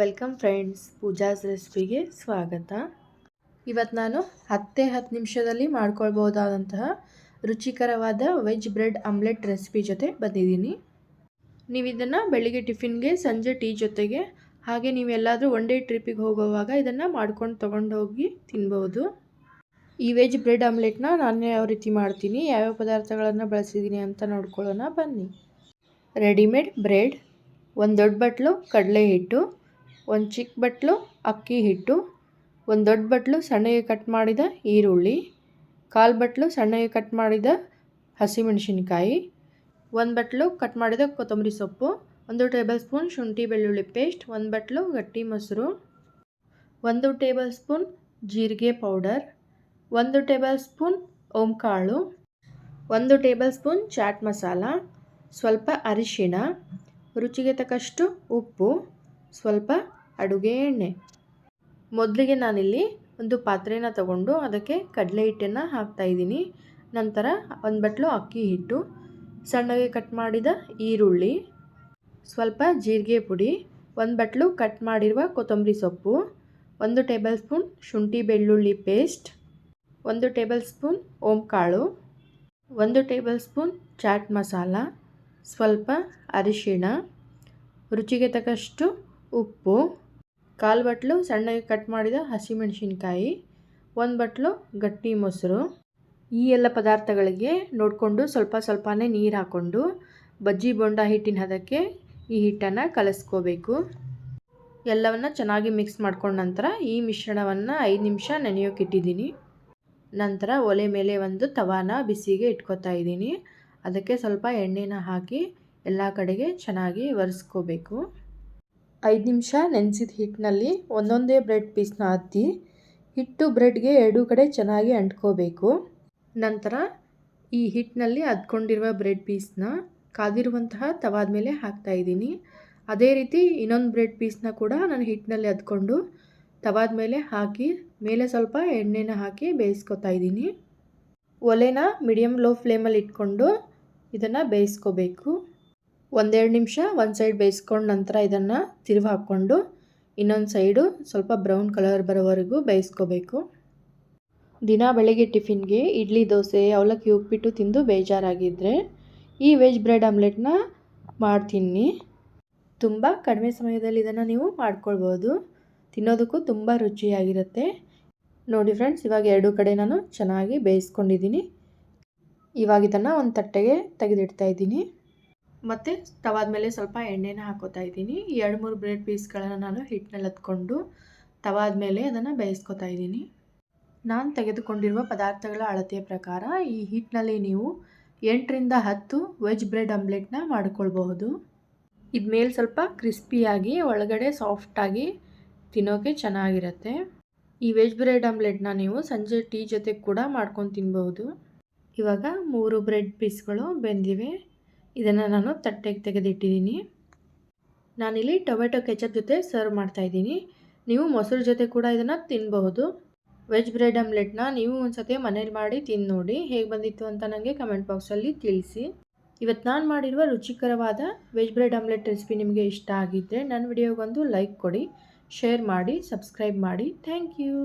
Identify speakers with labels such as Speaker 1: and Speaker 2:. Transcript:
Speaker 1: Welcome friends, Pooja's ರೆಸಿಪಿಗೆ ಸ್ವಾಗತ. ಇವತ್ತು ನಾನು ಹತ್ತೇ ಹತ್ತು ನಿಮಿಷದಲ್ಲಿ ಮಾಡ್ಕೊಳ್ಬೋದಾದಂತಹ ರುಚಿಕರವಾದ ವೆಜ್ ಬ್ರೆಡ್ ಆಮ್ಲೆಟ್ ರೆಸಿಪಿ ಜೊತೆ ಬಂದಿದ್ದೀನಿ. ನೀವು ಇದನ್ನು ಬೆಳಿಗ್ಗೆ ಟಿಫಿನ್ಗೆ, ಸಂಜೆ ಟೀ ಜೊತೆಗೆ, ಹಾಗೆ ನೀವೆಲ್ಲಾದರೂ ಒನ್ ಡೇ ಟ್ರಿಪ್ಪಿಗೆ ಹೋಗುವಾಗ ಇದನ್ನು ಮಾಡ್ಕೊಂಡು ತೊಗೊಂಡು ಹೋಗಿ ತಿನ್ಬೋದು. ಈ ವೆಜ್ ಬ್ರೆಡ್ ಆಮ್ಲೆಟ್ನ ನಾನು ಯಾವ ರೀತಿ ಮಾಡ್ತೀನಿ, ಯಾವ್ಯಾವ ಪದಾರ್ಥಗಳನ್ನು ಬಳಸಿದ್ದೀನಿ ಅಂತ ನೋಡ್ಕೊಳ್ಳೋಣ ಬನ್ನಿ. ರೆಡಿಮೇಡ್ ಬ್ರೆಡ್, ಒಂದು ದೊಡ್ಡ ಬಟ್ಲು, ಕಡಲೆ ಹಿಟ್ಟು ಒಂದು ಚಿಕ್ಕ ಬಟ್ಲು, ಅಕ್ಕಿ ಹಿಟ್ಟು, ಒಂದು ದೊಡ್ಡ ಬಟ್ಲು, ಸಣ್ಣಗೆ ಕಟ್ ಮಾಡಿದ ಈರುಳ್ಳಿ, ಕಾಲು ಬಟ್ಲು, ಸಣ್ಣಗೆ ಕಟ್ ಮಾಡಿದ ಹಸಿಮೆಣಸಿನ್ಕಾಯಿ, ಒಂದು ಬಟ್ಲು ಕಟ್ ಮಾಡಿದ ಕೊತ್ತಂಬರಿ ಸೊಪ್ಪು, ಒಂದು ಟೇಬಲ್ ಸ್ಪೂನ್ ಶುಂಠಿ ಬೆಳ್ಳುಳ್ಳಿ ಪೇಸ್ಟ್, ಒಂದು ಬಟ್ಲು ಗಟ್ಟಿ ಮೊಸರು, ಒಂದು ಟೇಬಲ್ ಸ್ಪೂನ್ ಜೀರಿಗೆ ಪೌಡರ್, ಒಂದು ಟೇಬಲ್ ಸ್ಪೂನ್ ಓಂಕಾಳು, ಒಂದು ಟೇಬಲ್ ಸ್ಪೂನ್ ಚಾಟ್ ಮಸಾಲ, ಸ್ವಲ್ಪ ಅರಿಶಿಣ, ರುಚಿಗೆ ತಕ್ಕಷ್ಟು ಉಪ್ಪು. ಸ್ವಲ್ಪ ಅಡುಗೆ ಎಣ್ಣೆ. ಮೊದಲಿಗೆ ನಾನಿಲ್ಲಿ ಒಂದು ಪಾತ್ರೆನ ತಗೊಂಡು ಅದಕ್ಕೆ ಕಡಲೆ ಹಿಟ್ಟನ್ನು ಹಾಕ್ತಾಯಿದ್ದೀನಿ ನಂತರ ಒಂದು ಬಟ್ಲು ಅಕ್ಕಿ ಹಿಟ್ಟು, ಸಣ್ಣಗೆ ಕಟ್ ಮಾಡಿದ ಈರುಳ್ಳಿ, ಸ್ವಲ್ಪ ಜೀರಿಗೆ ಪುಡಿ, ಒಂದು ಬಟ್ಲು ಕಟ್ ಮಾಡಿರುವ ಕೊತ್ತಂಬರಿ ಸೊಪ್ಪು, ಒಂದು ಟೇಬಲ್ ಸ್ಪೂನ್ ಶುಂಠಿ ಬೆಳ್ಳುಳ್ಳಿ ಪೇಸ್ಟ್, ಒಂದು ಟೇಬಲ್ ಸ್ಪೂನ್ ಓಂಕಾಳು, ಒಂದು ಟೇಬಲ್ ಸ್ಪೂನ್ ಚಾಟ್ ಮಸಾಲ, ಸ್ವಲ್ಪ ಅರಿಶಿಣ, ರುಚಿಗೆ ತಕ್ಕಷ್ಟು ಉಪ್ಪು, ಕಾಲು ಬಟ್ಲು, ಸಣ್ಣಗೆ ಕಟ್ ಮಾಡಿದ ಹಸಿಮೆಣಸಿನ್ಕಾಯಿ, ಒಂದು ಬಟ್ಲು ಗಟ್ಟಿ ಮೊಸರು. ಈ ಎಲ್ಲ ಪದಾರ್ಥಗಳಿಗೆ ನೋಡಿಕೊಂಡು ಸ್ವಲ್ಪ ಸ್ವಲ್ಪನೇ ನೀರು ಹಾಕ್ಕೊಂಡು ಬಜ್ಜಿ ಬೊಂಡ ಹಿಟ್ಟಿನ ಹದಕ್ಕೆ ಈ ಹಿಟ್ಟನ್ನು ಕಲಸ್ಕೋಬೇಕು. ಎಲ್ಲವನ್ನು ಚೆನ್ನಾಗಿ ಮಿಕ್ಸ್ ಮಾಡ್ಕೊಂಡ ನಂತರ ಈ ಮಿಶ್ರಣವನ್ನು ಐದು ನಿಮಿಷ ನೆನೆಯೋಕೆ ಇಟ್ಟಿದ್ದೀನಿ. ನಂತರ ಒಲೆ ಮೇಲೆ ಒಂದು ತವಾನ ಬಿಸಿಗೆ ಇಟ್ಕೊತಾ ಇದ್ದೀನಿ. ಅದಕ್ಕೆ ಸ್ವಲ್ಪ ಎಣ್ಣೆನ ಹಾಕಿ ಎಲ್ಲ ಕಡೆಗೆ ಚೆನ್ನಾಗಿ ಒರೆಸ್ಕೋಬೇಕು. ಐದು ನಿಮಿಷ ನೆನೆಸಿದ ಹಿಟ್ಟಿನಲ್ಲಿ ಒಂದೊಂದೇ ಬ್ರೆಡ್ ಪೀಸ್ನ ಹತ್ತಿ ಹಿಟ್ಟು ಬ್ರೆಡ್ಗೆ ಎರಡೂ ಕಡೆ ಚೆನ್ನಾಗಿ ಅಂಟ್ಕೋಬೇಕು. ನಂತರ ಈ ಹಿಟ್ಟಿನಲ್ಲಿ ಅದ್ಕೊಂಡಿರುವ ಬ್ರೆಡ್ ಪೀಸ್ನ ಕಾದಿರುವಂತಹ ತವಾದ ಮೇಲೆ ಹಾಕ್ತಾಯಿದ್ದೀನಿ ಅದೇ ರೀತಿ ಇನ್ನೊಂದು ಬ್ರೆಡ್ ಪೀಸ್ನ ಕೂಡ ನಾನು ಹಿಟ್ಟಿನಲ್ಲಿ ಅದ್ಕೊಂಡು ತವಾದ ಮೇಲೆ ಹಾಕಿ ಮೇಲೆ ಸ್ವಲ್ಪ ಎಣ್ಣೆನ ಹಾಕಿ ಬೇಯಿಸ್ಕೊತಾ ಇದ್ದೀನಿ. ಒಲೆನ ಮೀಡಿಯಮ್ ಲೋ ಫ್ಲೇಮಲ್ಲಿ ಇಟ್ಕೊಂಡು ಇದನ್ನು ಬೇಯಿಸ್ಕೋಬೇಕು. ಒಂದೆರಡು ನಿಮಿಷ, ಒಂದು ಸೈಡ್ ಬೇಯಿಸ್ಕೊಂಡು ನಂತರ ಇದನ್ನು ತಿರುವು ಹಾಕ್ಕೊಂಡು, ಇನ್ನೊಂದು ಸೈಡು ಸ್ವಲ್ಪ ಬ್ರೌನ್ ಕಲರ್ ಬರೋವರೆಗೂ ಬೇಯಿಸ್ಕೋಬೇಕು. ದಿನ ಬೆಳಗ್ಗೆ ಟಿಫಿನ್ಗೆ ಇಡ್ಲಿ, ದೋಸೆ, ಅವಲಕ್ಕಿ ಉಪ್ಪಿಟ್ಟು ತಿಂದು ಬೇಜಾರಾಗಿದ್ದರೆ ಈ ವೆಜ್ ಬ್ರೆಡ್ ಆಮ್ಲೆಟ್ನ ಮಾಡ್ತೀನಿ. ತುಂಬ ಕಡಿಮೆ ಸಮಯದಲ್ಲಿ ಇದನ್ನು ನೀವು ಮಾಡ್ಕೊಳ್ಬೋದು. ತಿನ್ನೋದಕ್ಕೂ ತುಂಬ ರುಚಿಯಾಗಿರುತ್ತೆ. ನೋಡಿ ಫ್ರೆಂಡ್ಸ್ ಇವಾಗ ಎರಡು ಕಡೆ ನಾನು ಚೆನ್ನಾಗಿ ಬೇಯಿಸ್ಕೊಂಡಿದ್ದೀನಿ. ಇವಾಗ ಇದನ್ನು ಒಂದು ತಟ್ಟೆಗೆ ತೆಗೆದಿಡ್ತಾ ಇದ್ದೀನಿ. ಮತ್ತು ತವಾದ ಮೇಲೆ ಸ್ವಲ್ಪ ಎಣ್ಣೆನ ಹಾಕೋತಾ ಇದ್ದೀನಿ. ಎರಡು, ಮೂರು ಬ್ರೆಡ್ ಪೀಸ್ಗಳನ್ನು ನಾನು ಹಿಟ್ಟಿನಲ್ಲಿ ಹತ್ಕೊಂಡು ತವಾದ ಮೇಲೆ ಅದನ್ನು ಬೇಯಿಸ್ಕೊತಾ ಇದ್ದೀನಿ. ನಾನು ತೆಗೆದುಕೊಂಡಿರುವ ಪದಾರ್ಥಗಳ ಅಳತೆಯ ಪ್ರಕಾರ ಈ ಹಿಟ್ಟಿನಲ್ಲಿ ನೀವು ಎಂಟರಿಂದ ಹತ್ತು ವೆಜ್ ಬ್ರೆಡ್ ಆಮ್ಲೆಟ್ನ ಮಾಡ್ಕೊಳ್ಬಹುದು. ಇದು ಮೇಲೆ ಸ್ವಲ್ಪ ಕ್ರಿಸ್ಪಿಯಾಗಿ, ಒಳಗಡೆ ಸಾಫ್ಟಾಗಿ ತಿನ್ನೋಕೆ ಚೆನ್ನಾಗಿರುತ್ತೆ. ಈ ವೆಜ್ ಬ್ರೆಡ್ ಆಮ್ಲೆಟ್ನ ನೀವು ಸಂಜೆ ಟೀ ಜೊತೆ ಕೂಡ ಮಾಡ್ಕೊಂಡು ತಿನ್ಬಹುದು. ಇವಾಗ ಮೂರು ಬ್ರೆಡ್ ಪೀಸ್ಗಳು ಬೆಂದಿವೆ. ಇದನ್ನು ನಾನು ತಟ್ಟೆಗೆ ತೆಗೆದಿಟ್ಟಿದ್ದೀನಿ. ನಾನಿಲ್ಲಿ ಟೊಮೆಟೊ ಕೆಚಪ್ ಜೊತೆ ಸರ್ವ್ ಮಾಡ್ತಾಯಿದ್ದೀನಿ ನೀವು ಮೊಸರು ಜೊತೆ ಕೂಡ ಇದನ್ನು ತಿನ್ನಬಹುದು ವೆಜ್ ಬ್ರೆಡ್ ಆಮ್ಲೆಟ್ನ ನೀವು ಒಂದು ಸತಿ ಮನೇಲಿ ಮಾಡಿ ತಿಂದು ನೋಡಿ ಹೇಗೆ ಬಂದಿತ್ತು ಅಂತ ನನಗೆ ಕಮೆಂಟ್ ಬಾಕ್ಸಲ್ಲಿ ತಿಳಿಸಿ. ಇವತ್ತು ನಾನು ಮಾಡಿರುವ ರುಚಿಕರವಾದ ವೆಜ್ ಬ್ರೆಡ್ ಆಮ್ಲೆಟ್ ರೆಸಿಪಿ ನಿಮಗೆ ಇಷ್ಟ ಆಗಿದ್ದರೆ ನನ್ನ ವಿಡಿಯೋಗೊಂದು ಲೈಕ್ ಕೊಡಿ, ಶೇರ್ ಮಾಡಿ, ಸಬ್ಸ್ಕ್ರೈಬ್ ಮಾಡಿ. Thank you.